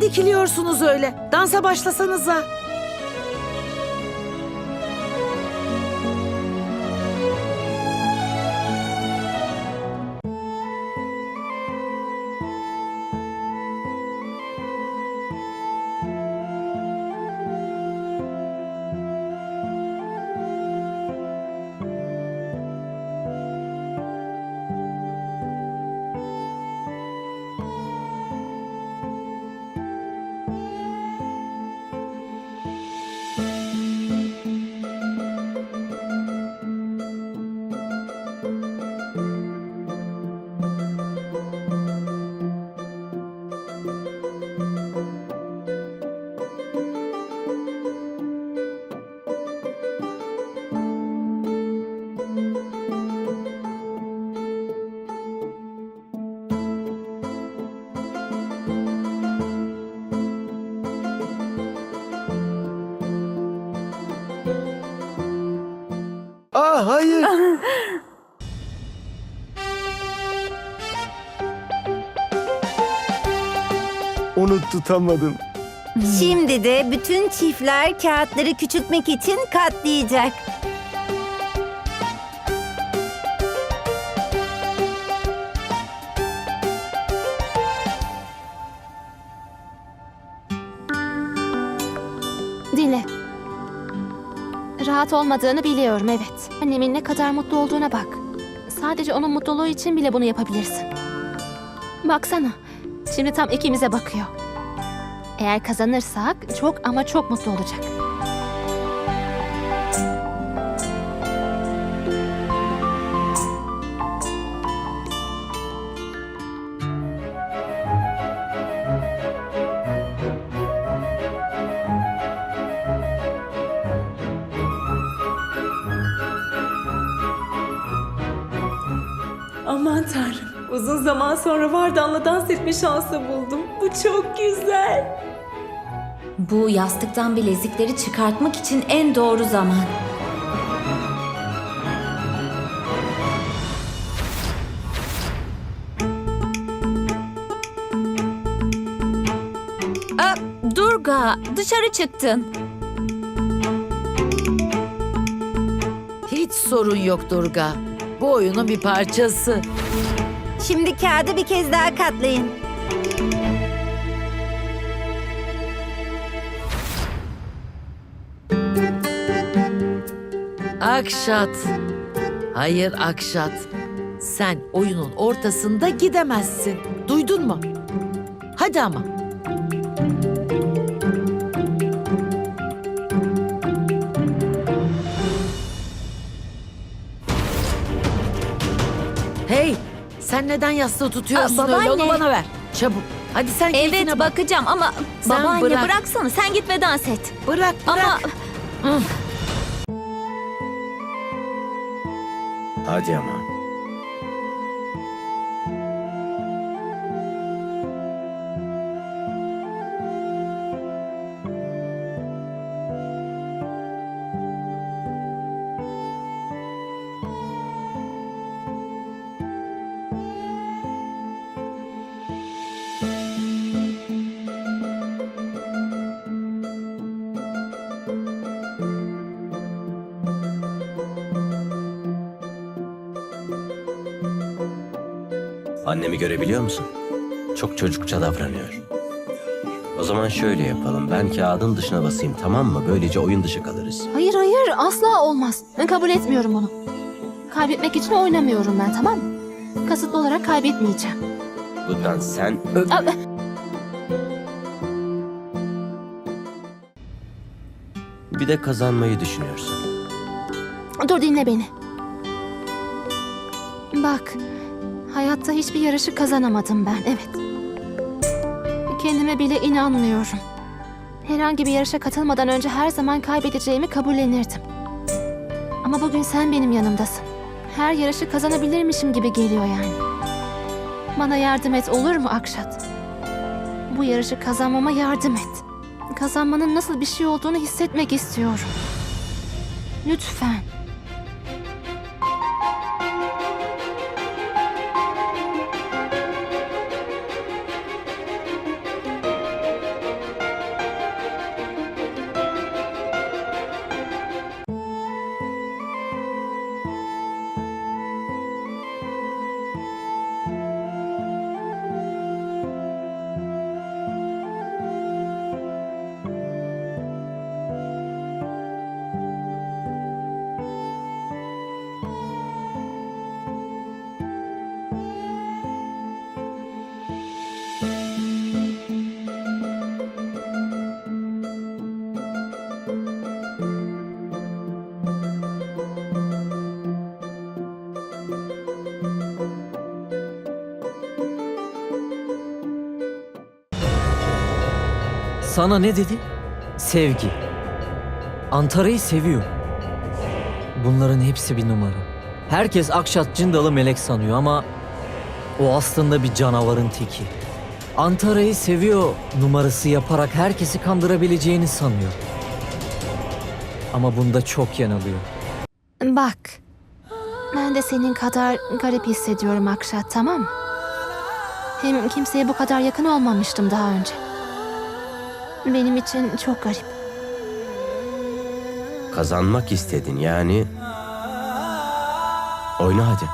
Dikiliyorsunuz öyle? Dansa başlasanıza. Hayır. Onu tutamadım. Şimdi de bütün çiftler kağıtları küçültmek için katlayacak. Rahat olmadığını biliyorum evet. Annemin ne kadar mutlu olduğuna bak. Sadece onun mutluluğu için bile bunu yapabilirsin. Baksana. Şimdi tam ikimize bakıyor. Eğer kazanırsak çok ama çok mutlu olacak. Uzun zaman sonra Vardan'la dans etme şansı buldum. Bu çok güzel. Bu yastıktan bilezikleri çıkartmak için en doğru zaman. Aa, Durga, dışarı çıktın. Hiç sorun yok Durga. Bu oyunun bir parçası. Şimdi kağıdı bir kez daha katlayın. Akşat. Hayır Akşat. Sen oyunun ortasında gidemezsin. Duydun mu? Hadi ama. Hey, sen neden yastığı tutuyorsun Aa, öyle? Onu babaanne. bana ver. Çabuk. Hadi sen keyfine Evet bak. bakacağım ama Sen babaanne bırak. bıraksana sen git ve dans et. Bırak, bırak. Ama Hadi ama. Annemi görebiliyor musun? Çok çocukça davranıyor. O zaman şöyle yapalım. Ben kağıdın dışına basayım tamam mı? Böylece oyun dışı kalırız. Hayır hayır asla olmaz. Ben kabul etmiyorum onu. Kaybetmek için oynamıyorum ben tamam mı? Kasıtlı olarak kaybetmeyeceğim. Bundan sen... Aa, Bir de kazanmayı düşünüyorsun. Dur dinle beni. Bak, hayatta hiçbir yarışı kazanamadım ben, evet. Kendime bile inanmıyorum. Herhangi bir yarışa katılmadan önce her zaman kaybedeceğimi kabullenirdim. Ama bugün sen benim yanımdasın. Her yarışı kazanabilirmişim gibi geliyor yani. Bana yardım et olur mu Akşat? Bu yarışı kazanmama yardım et. Kazanmanın nasıl bir şey olduğunu hissetmek istiyorum. Lütfen. Sana ne dedi? Sevgi. Antara'yı seviyor. Bunların hepsi bir numara. Herkes Akşat Cındalı melek sanıyor ama o aslında bir canavarın teki. Antara'yı seviyor numarası yaparak herkesi kandırabileceğini sanıyor. Ama bunda çok yanılıyor. Bak, ben de senin kadar garip hissediyorum Akşat, tamam mı? Hem kimseye bu kadar yakın olmamıştım daha önce. Benim için çok garip. Kazanmak istedin yani. Oyna hadi.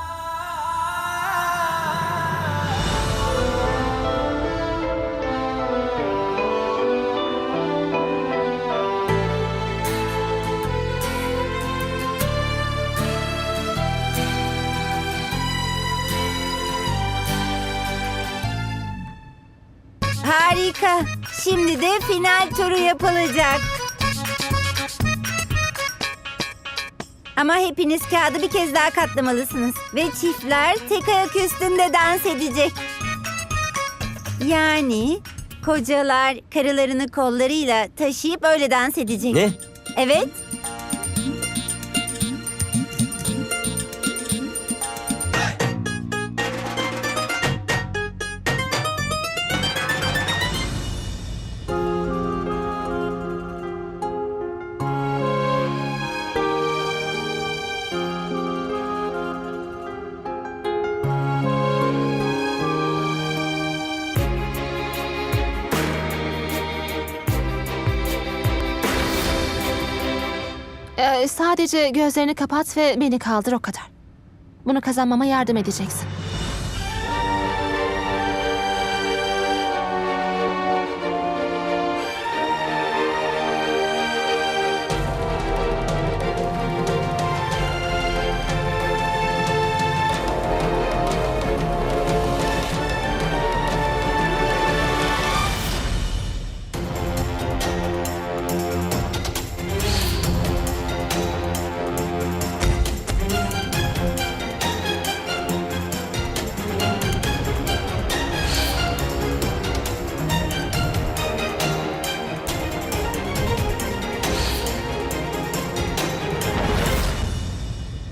Harika. Şimdi de final turu yapılacak. Ama hepiniz kağıdı bir kez daha katlamalısınız. Ve çiftler tek ayak üstünde dans edecek. Yani kocalar karılarını kollarıyla taşıyıp öyle dans edecek. Ne? Evet. Sadece gözlerini kapat ve beni kaldır o kadar. Bunu kazanmama yardım edeceksin.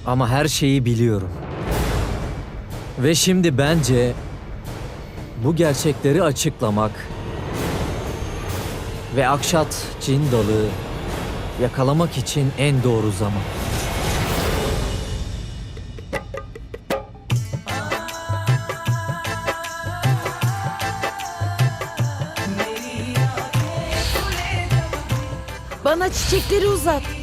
Ama her şeyi biliyorum. Ve şimdi bence bu gerçekleri açıklamak ve Akşat Cindal'ı yakalamak için en doğru zaman. Bana çiçekleri uzat.